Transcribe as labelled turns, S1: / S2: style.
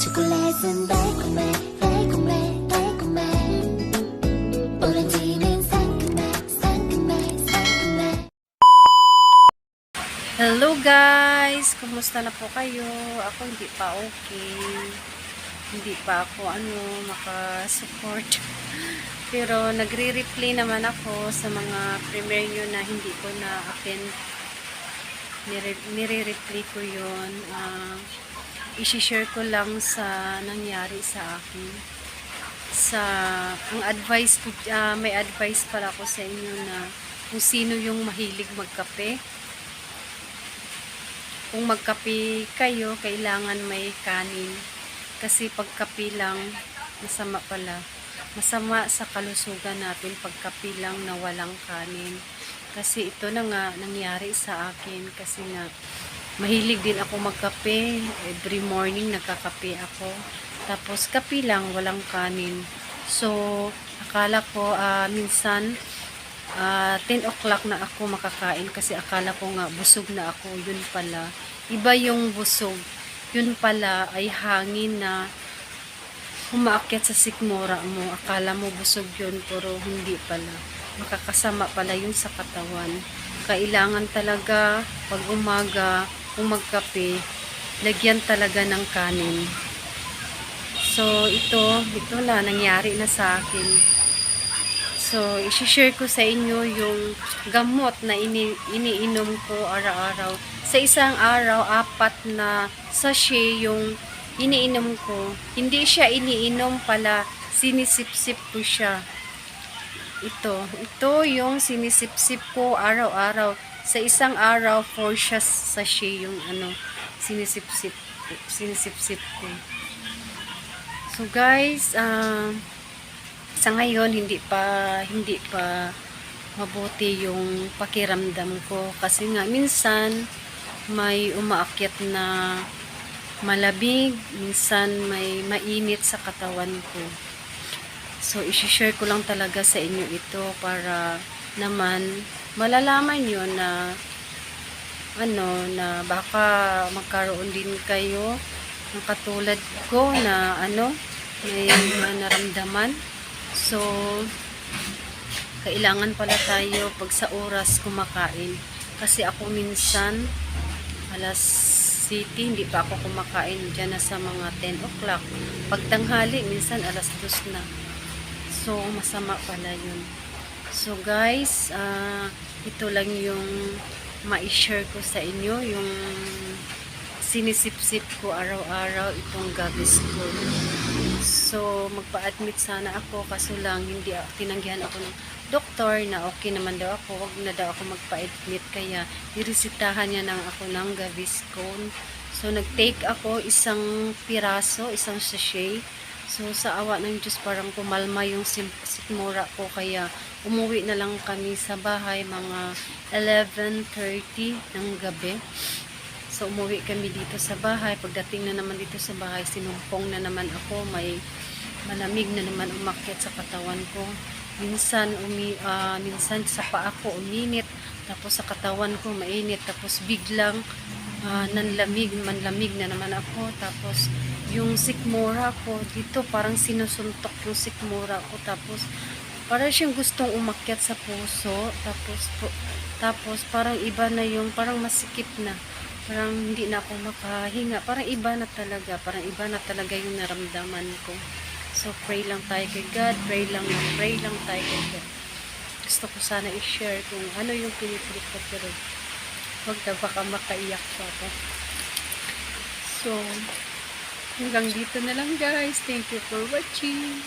S1: 초콜릿은 달콤해 달콤해 달콤해 오렌지는 상큼해 상큼해 상큼해
S2: Hello guys! Kumusta na po kayo? Ako hindi pa okay. Hindi pa ako ano, makasupport. Pero nagre-replay naman ako sa mga premiere nyo na hindi ko na-attend. Nire- Nire-replay ko yun. Ah, isi-share ko lang sa nangyari sa akin. Sa, ang advice ko, ah, may advice pala ako sa inyo na kung sino yung mahilig magkape kung magkape kayo, kailangan may kanin. Kasi pagkape lang, masama pala. Masama sa kalusugan natin pagkape lang na walang kanin. Kasi ito na nga nangyari sa akin. Kasi nga, mahilig din ako magkape. Every morning nagkakape ako. Tapos kape lang, walang kanin. So, akala ko ah, minsan Ah, 10 o'clock na ako makakain kasi akala ko nga busog na ako. Yun pala. Iba yung busog. Yun pala ay hangin na humaakyat sa sikmura mo. Akala mo busog yun pero hindi pala. Makakasama pala yun sa katawan. Kailangan talaga pag umaga kung magkape, lagyan talaga ng kanin. So, ito, ito na, nangyari na sa akin. So, isi-share ko sa inyo yung gamot na ini iniinom ko araw-araw. Sa isang araw, apat na sachet yung iniinom ko. Hindi siya iniinom pala, sinisip-sip ko siya. Ito, ito yung sinisip-sip ko araw-araw. Sa isang araw, four siya sachet yung ano, sinisip-sip sinisip-sip ko. So guys, ah sa ngayon hindi pa hindi pa mabuti yung pakiramdam ko kasi nga minsan may umaakyat na malabig, minsan may mainit sa katawan ko. So, isi-share ko lang talaga sa inyo ito para naman malalaman nyo na ano, na baka magkaroon din kayo ng katulad ko na ano, may naramdaman. So, kailangan pala tayo pag sa oras kumakain. Kasi ako minsan, alas city, hindi pa ako kumakain dyan na sa mga 10 o'clock. Pag tanghali, minsan alas 2 na. So, masama pala yun. So, guys, ah, ito lang yung ma-share ko sa inyo, yung sinisip-sip ko araw-araw itong gabis ko. So, magpa-admit sana ako kaso lang hindi tinanggihan ako ng doktor na okay naman daw ako, wag na daw ako magpa-admit kaya niresitahan niya nang ako ng Gaviscon. So, nag-take ako isang piraso, isang sachet. So, sa awa ng Diyos parang kumalma yung sikmura ko kaya umuwi na lang kami sa bahay mga 11.30 ng gabi. So, umuwi kami dito sa bahay. Pagdating na naman dito sa bahay, sinumpong na naman ako. May malamig na naman umakyat sa katawan ko. Minsan, umi, ah, minsan sa paa ko uminit. Tapos sa katawan ko mainit. Tapos biglang ah, nanlamig, manlamig na naman ako. Tapos yung sikmura ko dito parang sinusuntok yung sikmura ko. Tapos parang siyang gustong umakyat sa puso. Tapos, po- tapos parang iba na yung, parang masikip na parang hindi na ako makahinga. Parang iba na talaga. Parang iba na talaga yung naramdaman ko. So, pray lang tayo kay God. Pray lang, pray lang tayo kay God. Gusto ko sana i-share kung ano yung pinipilit ko pero wag na baka makaiyak pa ako. So, hanggang dito na lang guys. Thank you for watching.